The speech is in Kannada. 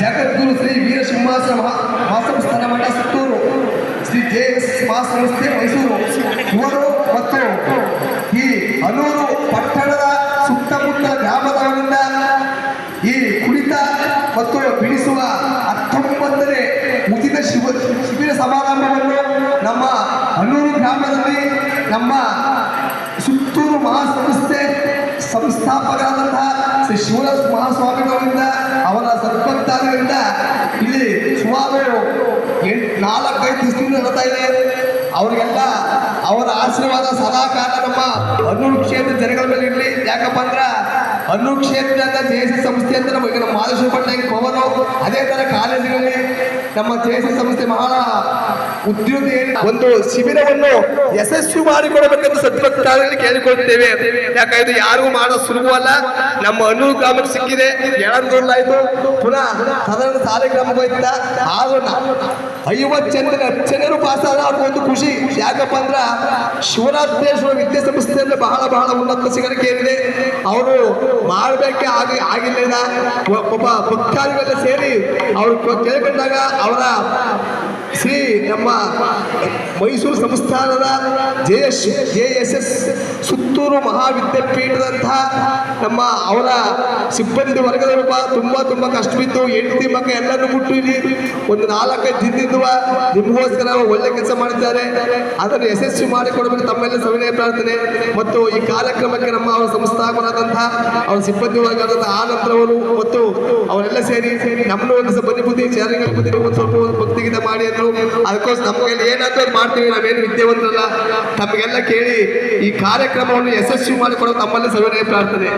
ಜಗದ್ಗುರು ಶ್ರೀ ವೀರ ಸಿಂಹಾಸನ ಮಹಾ ಮಹಾಸಂಸ್ಥಾನ ಮಠ Suttur. Shri J S Mysuru. ಇವರು ಮತ್ತು ಈ ಅನೂರು ಪಟ್ಟಣದ ಸುತ್ತಮುತ್ತ ಗ್ರಾಮದವರಿಂದ ಈ ಕುಣಿತ ಮತ್ತು ಬಿಡಿಸುವ ಹತ್ತೊಂಬತ್ತನೇ ಉಚಿತ ಶಿವ ಶಿಬಿರ ಸಮಾರಂಭವನ್ನು ನಮ್ಮ ಅನೂರು ಗ್ರಾಮದಲ್ಲಿ ನಮ್ಮ ಸುತ್ತೂರು ಮಹಾಸಂಸ್ಥೆ ಸಂಸ್ಥಾಪಕರಾದಂತಹ ಶ್ರೀ ಶಿವರಾಜ್ ಮಹಾಸ್ವಾಮಿಗಳಿಂದ ನಾಲ್ಕೈದು ದಿವಸದಿಂದ ನಡೀತಾ ಇದೆ. ಅವರಿಗೆಲ್ಲ ಅವರ ಆಶೀರ್ವಾದ ಸದಾ ಕಾಲ ನಮ್ಮ ಹನ್ನೂರು ಕ್ಷೇತ್ರ ಜನಗಳ ಮೇಲೆ ಇರಲಿ. ಯಾಕಪ್ಪ ಅಂದ್ರ ಹನ್ನೂರು ಕ್ಷೇತ್ರ ಅಂತ ಜೆ ಸಂಸ್ಥೆ ಅಂತ ನಮ್ಮ ಈಗ ನಮ್ಮ ಮಾದೇಶ್ವರ ಪಟ್ನಾಯಕ್ ಅದೇ ತರ ಕಾಲೇಜುಗಳಲ್ಲಿ ನಮ್ಮ ಜೆ ಎಸ್ ಸಂಸ್ಥೆ ಬಹಳ ಉದ್ಯೋಗ ಒಂದು ಶಿಬಿರವನ್ನು ಯಶಸ್ವಿ ಮಾಡಿಕೊಡಬೇಕೆಂದು ಸದ್ಭಕ್ತಾದಿಗಳಿಗೆ ಕೇಳಿಕೊಳ್ಳುತ್ತೇವೆ ಯಾಕಂದ್ರೆ ಯಾರಿಗೂ ಮಾಡೋ ಸುಲಭವಲ್ಲ. ನಮ್ಮ ಹನ್ನೂರು ಗ್ರಾಮಕ್ಕೆ ಸಿಕ್ಕಿದೆ. ಎಳಂದೂರ್ಲಾಯ್ತು ಪುನಃ ಸಾಲೆ ಗ್ರಾಮ ಹೋಯ್ತಾ. ಆದ್ರೂ ಐವತ್ತು ಜನ ಜನರು ಪಾಸ್ ಆದ ಅವ್ರಿಗೆ ಒಂದು ಖುಷಿ. ಯಾಕಪ್ಪ ಅಂದ್ರ ಶಿವರಾತ್ರೇಶ್ವರ ವಿದ್ಯಾಸಂಸ್ಥೆಯಲ್ಲಿ ಅಂದ್ರೆ ಬಹಳ ಬಹಳ ಉನ್ನತ ಶಿಖರಕ್ಕೆ ಏನಿದೆ? ಅವರು ಮಾಡಬೇಕೆ ಆಗಿ ಆಗಿಲ್ಲ ಒಬ್ಬ ಭಕ್ತಾದಿಗಳೆಲ್ಲ ಸೇರಿ ಅವರು ಕೇಳ್ಕೊಂಡಾಗ ಅವರ ಶ್ರೀ ನಮ್ಮ ಮೈಸೂರು ಸಂಸ್ಥಾನದ J S J S S Suttur ಮಹಾವಿದ್ಯಾಪೀಠದಂತಹ ನಮ್ಮ ಅವರ ಸಿಬ್ಬಂದಿ ವರ್ಗದವರು ತುಂಬ ತುಂಬ ಕಷ್ಟ ಬಿದ್ದು ಹೆಂಡತಿ ಮಕ್ಕ ಎಲ್ಲರೂ ಬಿಟ್ಟು ಇಲ್ಲಿ ಒಂದು ನಾಲ್ಕೈದು ದಿನದಿಂದ ನಿಮಗೋಸ್ಕರ ಒಳ್ಳೆ ಕೆಲಸ ಮಾಡಿದ್ದಾರೆ. ಅದನ್ನು ಯಶಸ್ವಿ ಮಾಡಿಕೊಡಬೇಕು ತಮ್ಮೆಲ್ಲ ಸವಿನಯ ಪ್ರಾರ್ಥನೆ. ಮತ್ತು ಈ ಕಾರ್ಯಕ್ರಮಕ್ಕೆ ನಮ್ಮ ಅವರ ಸಂಸ್ಥಾಪಕರಾದಂತಹ ಅವರ ಸಿಬ್ಬಂದಿ ವರ್ಗದಂತಹ ಆನಂದರವರು ಮತ್ತು ಅವರೆಲ್ಲ ಸೇರಿ ನಮ್ಮನ್ನು ಒಂದು ಬನ್ನಿ ಬುದ್ಧಿ ಚಾರಿಗಳ ಬುದ್ಧಿ ಒಂದು ಸ್ವಲ್ಪ ಒಂದು ಭಕ್ತಿಗೀತ ಮಾಡಿ ಅಂದ್ರು. ಅದಕ್ಕೋಸ್ಕರ ನಮಗೆ ಏನಾದರೂ ಮಾಡ್ತೀವಿ, ನಾವೇನು ವಿದ್ಯಾವಂತರಲ್ಲ. ತಮಗೆಲ್ಲ ಕೇಳಿ ಈ ಕಾರ್ಯಕ್ರಮವನ್ನು ಯಶಸ್ವಿ ಮಾಡಿಕೊಡೋ ತಮ್ಮಲ್ಲಿ ಸವಿನಯ ಪ್ರಾರ್ಥನೆ.